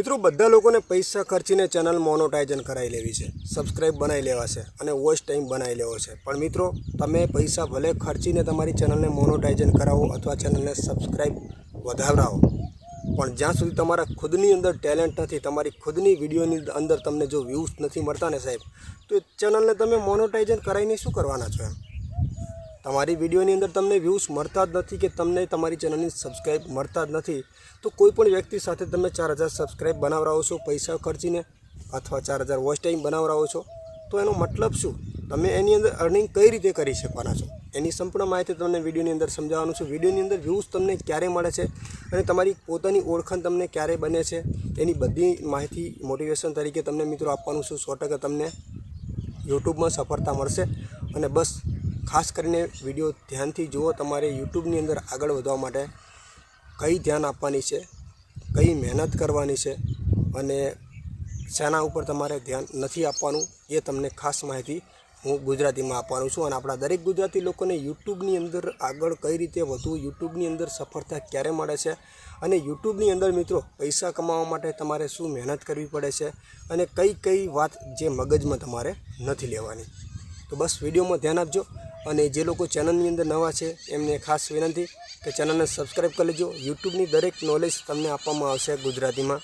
મિત્રો, બધા લોકોને પૈસા ખર્ચીને ચેનલ મોનોટાઇઝન કરાવી લેવી છે. સબસ્ક્રાઇબ બનાવી લેવા છે અને વોચ ટાઈમ બનાવી લેવો છે. પણ મિત્રો, તમે પૈસા ભલે ખર્ચીને તમારી ચેનલને મોનોટાઇઝન કરાવો અથવા ચેનલને સબસ્ક્રાઇબ વધારાવો પણ જ્યાં સુધી તમારા ખુદની અંદર ટેલેન્ટ નથી, તમારી ખુદની વિડીયોની અંદર તમને જો વ્યૂઝ નથી મળતા ને સાહેબ, તો એ ચેનલને તમે મોનોટાઇઝન કરાવીને શું કરવાના છો એમ? તમારી વિડીયોની અંદર તમને વ્યૂઝ મળતા જ નથી કે તમને તમારી ચેનલની સબસ્ક્રાઈબ મળતા જ નથી, તો કોઈ પણ વ્યક્તિ સાથે તમે ચાર હજાર સબસ્ક્રાઈબ બનાવરાવો છો, પૈસા ખર્ચીને અથવા ચાર હજાર વોચ ટાઈમ બનાવરાવો છો, તો એનો મતલબ શું? તમે એની અંદર અર્નિંગ કઈ રીતે કરી શકવાના છો? એની સંપૂર્ણ માહિતી તમને વિડીયોની અંદર સમજાવવાનું છું. વિડીયોની અંદર વ્યૂઝ તમને ક્યારે મળે છે અને તમારી પોતાની ઓળખાણ તમને ક્યારે બને છે, એની બધી માહિતી મોટિવેશન તરીકે તમને મિત્રો આપવાનું છું. સો તમને યુટ્યુબમાં સફળતા મળશે અને બસ ખાસ કરીને વીડિયો ધ્યાનથી જુઓ, તમારે યુટ્યુબની અંદર આગળ વધવા માટે કઈ ધ્યાન આપવાની છે, કઈ મહેનત કરવાની છે અને શેના ઉપર તમારે ધ્યાન નથી આપવાનું એ તમને ખાસ માહિતી હું ગુજરાતીમાં આપવાનું છું. અને આપણા દરેક ગુજરાતી લોકોને યુટ્યુબની અંદર આગળ કઈ રીતે વધવું, યુટ્યુબની અંદર સફળતા ક્યારે મળે છે અને યુટ્યુબની અંદર મિત્રો પૈસા કમાવા માટે તમારે શું મહેનત કરવી પડે છે અને કઈ કઈ વાત જે મગજમાં તમારે નથી લેવાની. તો બસ વિડીયોમાં ધ્યાન આપજો. અને જે લોકો ચેનલની અંદર નવા છે, એમને ખાસ વિનંતી કે ચેનલને સબસ્ક્રાઈબ કરી લેજો. યુટ્યુબની દરેક નોલેજ તમને આપવામાં આવશે ગુજરાતીમાં.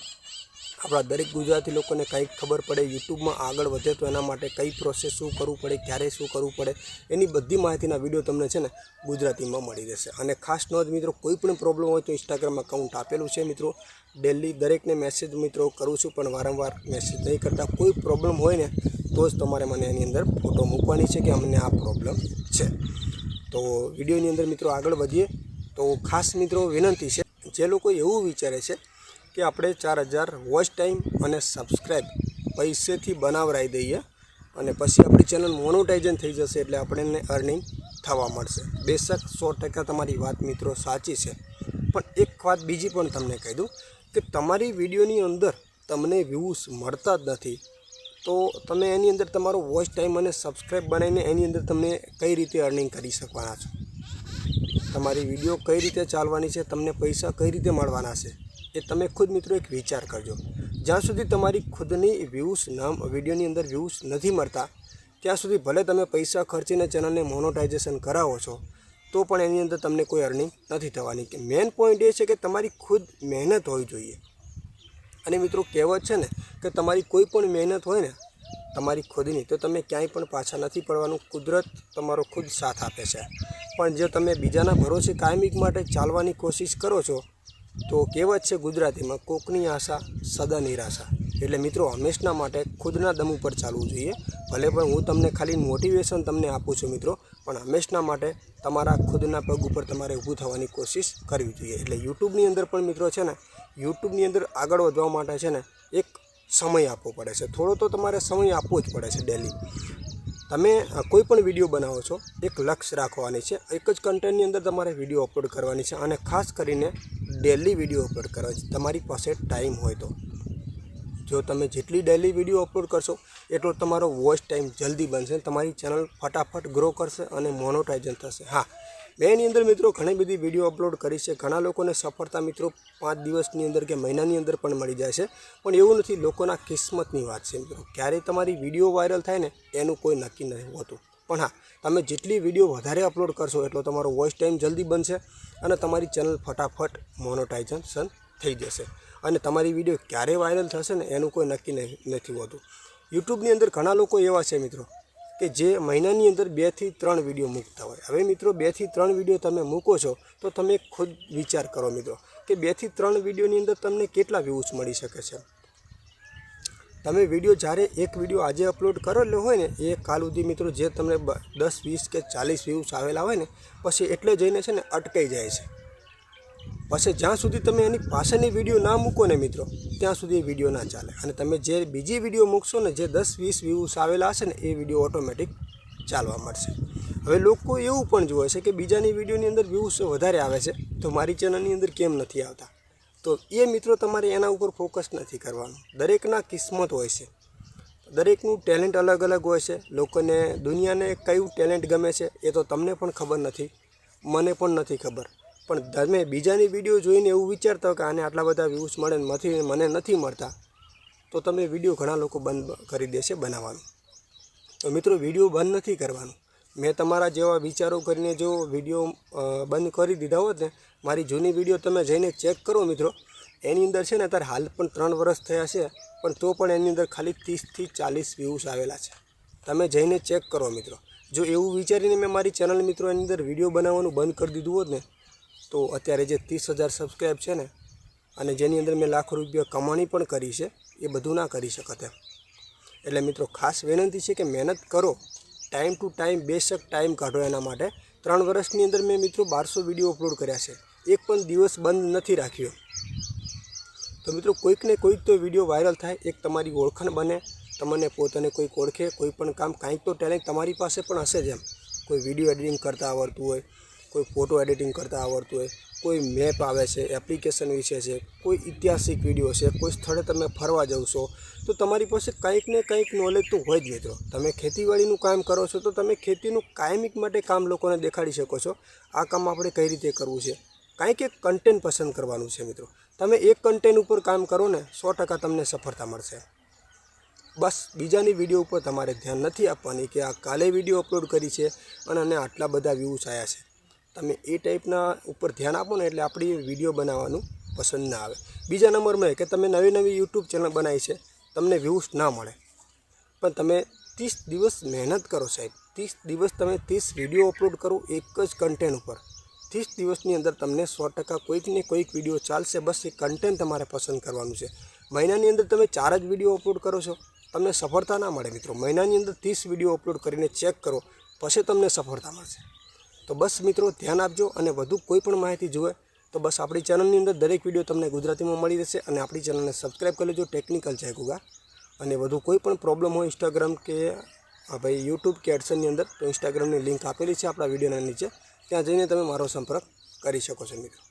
આપણા દરેક ગુજરાતી લોકોને કંઈક ખબર પડે, યુટ્યુબમાં આગળ વધે તો એના માટે કઈ પ્રોસેસ શું કરવું પડે, ક્યારે શું કરવું પડે, એની બધી માહિતીના વીડિયો તમને છે ને ગુજરાતીમાં મળી રહેશે. અને ખાસ નોંધ મિત્રો, કોઈ પણ પ્રોબ્લેમ હોય તો ઇન્સ્ટાગ્રામ અકાઉન્ટ આપેલું છે મિત્રો. ડેલી દરેકને મેસેજ મિત્રો કરું છું, પણ વારંવાર મેસેજ નહીં કરતા. કોઈ પ્રોબ્લેમ હોય ને, તો જ તમારે મને એની અંદર ફોટો મૂકવાની છે કે અમને આ પ્રોબ્લેમ છે. તો વિડીયોની અંદર મિત્રો આગળ વધીએ. તો ખાસ મિત્રો વિનંતી છે, જે લોકો એવું વિચારે છે કે આપણે ચાર હજાર વોચ ટાઈમ અને સબસ્ક્રાઈબ પૈસેથી બનાવરાઈ દઈએ અને પછી આપણી ચેનલ મોનોટાઇઝન થઈ જશે એટલે આપણને અર્નિંગ થવા મળશે. બેશક સો ટકા તમારી વાત મિત્રો સાચી છે. પણ એક વાત બીજી પણ તમને કહી દઉં કે તમારી વિડીયોની અંદર તમને વ્યૂઝ મળતા જ નથી, તો તમે એની અંદર તમારો વોચ ટાઈમ અને સબસ્ક્રાઈબ બનાવીને એની અંદર તમે કઈ રીતે અર્નિંગ કરી શકવાના છો? તમારી વીડિયો કઈ રીતે ચાલવાની છે? તમને પૈસા કઈ રીતે મળવાના છે? એ તમે ખુદ મિત્રો એક વિચાર કરજો. જ્યાં સુધી તમારી ખુદની વ્યૂઝ નામ વિડીયોની અંદર વ્યૂઝ નથી મળતા, ત્યાં સુધી ભલે તમે પૈસા ખર્ચીને ચેનલને મોનોટાઇઝેશન કરાવો છો, તો પણ એની અંદર તમને કોઈ અર્નિંગ નથી થવાની. કે મેઇન પોઈન્ટ એ છે કે તમારી ખુદ મહેનત હોવી જોઈએ. અને મિત્રો કહેવત છે ને કે તમારી કોઈ પણ મહેનત હોય ને, તમારી ખુદની, તો તમે ક્યાંય પણ પાછા નથી પડવાનું. કુદરત તમારો ખુદ સાથ આપે છે. પણ જો તમે બીજાના ભરોસે કાયમિક માટે ચાલવાની કોશિશ કરો છો તો કહેવત છે ગુજરાતીમાં, કોકની આશા સદા નિરાશા. એટલે મિત્રો, હંમેશના માટે ખુદના દમ ઉપર ચાલવું જોઈએ. ભલે પણ હું તમને ખાલી મોટિવેશન તમને આપું છું મિત્રો, પણ હંમેશના માટે તમારા ખુદના પગ ઉપર તમારે ઊભું થવાની કોશિશ કરવી જોઈએ. એટલે યુટ્યુબની અંદર પણ મિત્રો છે ને, યુટ્યુબની અંદર આગળ વધવા માટે છે ને, એક સમય આપવો પડે છે. થોડો તો તમારે સમય આપવો જ પડે છે ડેલી તમે કોઈ પણ વીડિયો બનાવો છો, એક લક્ષ્ય રાખવાની છે. એક જ કન્ટેન્ટની અંદર તમારે વીડિયો અપલોડ કરવાની છે અને ખાસ કરીને ડેલી વીડિયો અપલોડ કરવા છે. તમારી પાસે ટાઈમ હોય તો. જો તમે જેટલી ડેલી વીડિયો અપલોડ કરશો, એટલો તમારો વોચ ટાઈમ જલ્દી બનશે તમારી ચેનલ ફટાફટ ગ્રો કરશે અને મોનોટાઇઝન થશે. હા મેં એની અંદર મિત્રો ઘણી બધી વીડિયો અપલોડ કરી છે. ઘણા લોકોને સફળતા મિત્રો પાંચ દિવસની અંદર કે મહિનાની અંદર પણ મળી જાય છે. પણ એવું નથી, લોકોના કિસ્મતની વાત છે મિત્રો. ક્યારે તમારી વીડિયો વાયરલ થાય ને, એનું કોઈ નક્કી નથી હોતું. પણ હા, તમે જેટલી વીડિયો વધારે અપલોડ કરશો એટલો તમારો વોઇસ ટાઈમ જલ્દી બનશે અને તમારી ચેનલ ફટાફટ મોનોટાઇઝેશન થઈ જશે. અને તમારી વીડિયો ક્યારે વાયરલ થશે ને, એનું કોઈ નક્કી નથી હોતું. યુટ્યુબની અંદર ઘણા લોકો એવા છે મિત્રો. કે જે મહિનાની અંદર બેથી ત્રણ વીડિયો મૂકતા હોય. હવે મિત્રો બેથી ત્રણ વીડિયો તમે મૂકો છો, તો તમે ખુદ વિચાર કરો મિત્રો, કે બેથી ત્રણ વિડીયોની અંદર તમને કેટલા વ્યૂઝ મળી શકે છે? તમે વીડિયો જ્યારે એક વીડિયો આજે અપલોડ કરેલો હોય ને, એ કાલ સુધી મિત્રો જે તમને દસ, વીસ કે ચાલીસ વ્યૂઝ આવેલા હોય ને, પછી એટલે જઈને છે ને અટકાઈ જાય છે. પછી જ્યાં સુધી તમે એની પાછળની વીડિયો ના મૂકો ને મિત્રો, ત્યાં સુધી વીડિયો ના ચાલે. અને તમે જે બીજી વીડિયો મૂકશો ને જે દસ, વીસ વ્યૂઝ આવેલા હશે ને, એ વીડિયો ઓટોમેટિક ચાલવા મળશે. હવે લોકો એવું પણ જુએ છે કે બીજાની વિડીયોની અંદર વ્યૂઝ વધારે આવે છે, તો મારી ચેનલની અંદર કેમ નથી આવતા? તો એ મિત્રો તમારે એના ઉપર ફોકસ નથી કરવાનું. દરેકના કિસ્મત હોય છે. દરેકનું ટેલેન્ટ અલગ અલગ હોય છે. લોકોને, દુનિયાને કયું ટેલેન્ટ ગમે છે, એ તો તમને પણ ખબર નથી, મને પણ નથી ખબર. પણ તમે બીજાની વીડિયો જોઈને એવું વિચારતા કે આને આટલા બધા વ્યૂઝ મળે નથી, મને નથી મળતા, તો તમે વીડિયો ઘણા લોકો બંધ કરી દેશે બનાવવાનું. તો મિત્રો વીડિયો બંધ નથી કરવાનું. મેં તમારા જેવા વિચારો કરીને જો વીડિયો બંધ કરી દીધા હોત ને, મારી જૂની વીડિયો તમે જઈને ચેક કરો મિત્રો. એની અંદર છે ને, અત્યારે હાલ પણ ત્રણ વર્ષ થયા છે, પણ તો પણ એની અંદર ખાલી ત્રીસથી ચાલીસ વ્યૂઝ આવેલા છે. તમે જઈને ચેક કરો મિત્રો. જો એવું વિચારીને મેં મારી ચેનલ મિત્રો એની અંદર વીડિયો બનાવવાનું બંધ કરી દીધું હોત ને તો અત્યારે જે ત્રીસ હજાર સબસ્ક્રાઈબ છે ને, અને જેની અંદર મેં લાખો રૂપિયા કમાણી પણ કરી છે, એ બધું ના કરી શકત એમ. એટલે મિત્રો ખાસ વિનંતી છે કે મહેનત કરો ટાઈમ ટુ ટાઈમ બેશક ટાઈમ કાઢો એના માટે. ત્રણ વર્ષની અંદર મેં મિત્રો બારસો વીડિયો અપલોડ કર્યા છે. એક પણ દિવસ બંધ નથી રાખ્યો. તો મિત્રો કોઈકને કોઈક તો વીડિયો વાયરલ થાય, એક તમારી ઓળખાણ બને, તમને પોતાને કોઈક ઓળખે, કોઈ પણ કામ, કાંઈક તો ટેલેન્ટ તમારી પાસે પણ હશે જ એમ. કોઈ વીડિયો એડિટિંગ કરતાં આવડતું હોય કોઈ ફોટો એડિટિંગ કરતાં આવડતું હોય, કોઈ મેપ આવે છે, એપ્લિકેશન વિશે છે, કોઈ ઐતિહાસિક વીડિયો છે, કોઈ સ્થળે તમે ફરવા જાવ છો, તો તમારી પાસે કંઈક ને કંઈક નોલેજ તો હોય જ મિત્રો. તમે ખેતીવાડીનું કામ કરો છો તો તમે ખેતીનું કાયમિક માટે કામ લોકોને દેખાડી શકો છો. આ કામ આપણે કઈ રીતે કરવું છે? કંઈક એક કન્ટેન્ટ પસંદ કરવાનું છે મિત્રો. તમે એક કન્ટેન્ટ ઉપર કામ કરો ને, સો ટકા તમને સફળતા મળશે. બસ, બીજાની વીડિયો ઉપર તમારે ધ્યાન નથી આપવાની કે આ કાલે વીડિયો અપલોડ કરી છે અને આટલા બધા વ્યૂઝ આવ્યા છે. તમે એ ટાઈપના ઉપર ધ્યાન આપો ને એટલે આપણી વીડિયો બનાવવાનું પસંદ ના આવે. બીજા નંબરમાં કે તમે નવી નવી યુટ્યુબ ચેનલ બનાવી છે, તમને વ્યૂઝ ના મળે. પણ તમે ત્રીસ દિવસ મહેનત કરો સાહેબ. ત્રીસ દિવસ તમે ત્રીસ વીડિયો અપલોડ કરો એક જ કન્ટેન્ટ ઉપર. ત્રીસ દિવસની અંદર તમને સો ટકા કોઈક ને કોઈક વીડિયો ચાલશે, બસ એ કન્ટેન્ટ તમારે પસંદ કરવાનું છે. મહિનાની અંદર તમે ચાર જ વીડિયો અપલોડ કરો છો, તમને સફળતા ના મળે મિત્રો. મહિનાની અંદર ત્રીસ વીડિયો અપલોડ કરીને ચેક કરો, પછી તમને સફળતા મળશે. તો બસ મિત્રો, ધ્યાન આપજો અને વધુ કોઈ પણ માહિતી જુએ તો બસ આપણી ચેનલની અંદર દરેક વીડિયો તમને ગુજરાતીમાં મળી રહેશે અને આપણી ચેનલને સબસ્ક્રાઈબ કરી લેજો ટેકનિકલ છે ગુગા. અને વધુ કોઈ પણ પ્રોબ્લેમ હોય ઇન્સ્ટાગ્રામ કે ભાઈ યુટ્યુબ કે એડસનની અંદર, તો ઇન્સ્ટાગ્રામની લિંક આપેલી છે આપણા વિડીયોના નીચે. ત્યાં જઈને તમે મારો સંપર્ક કરી શકો છો મિત્રો.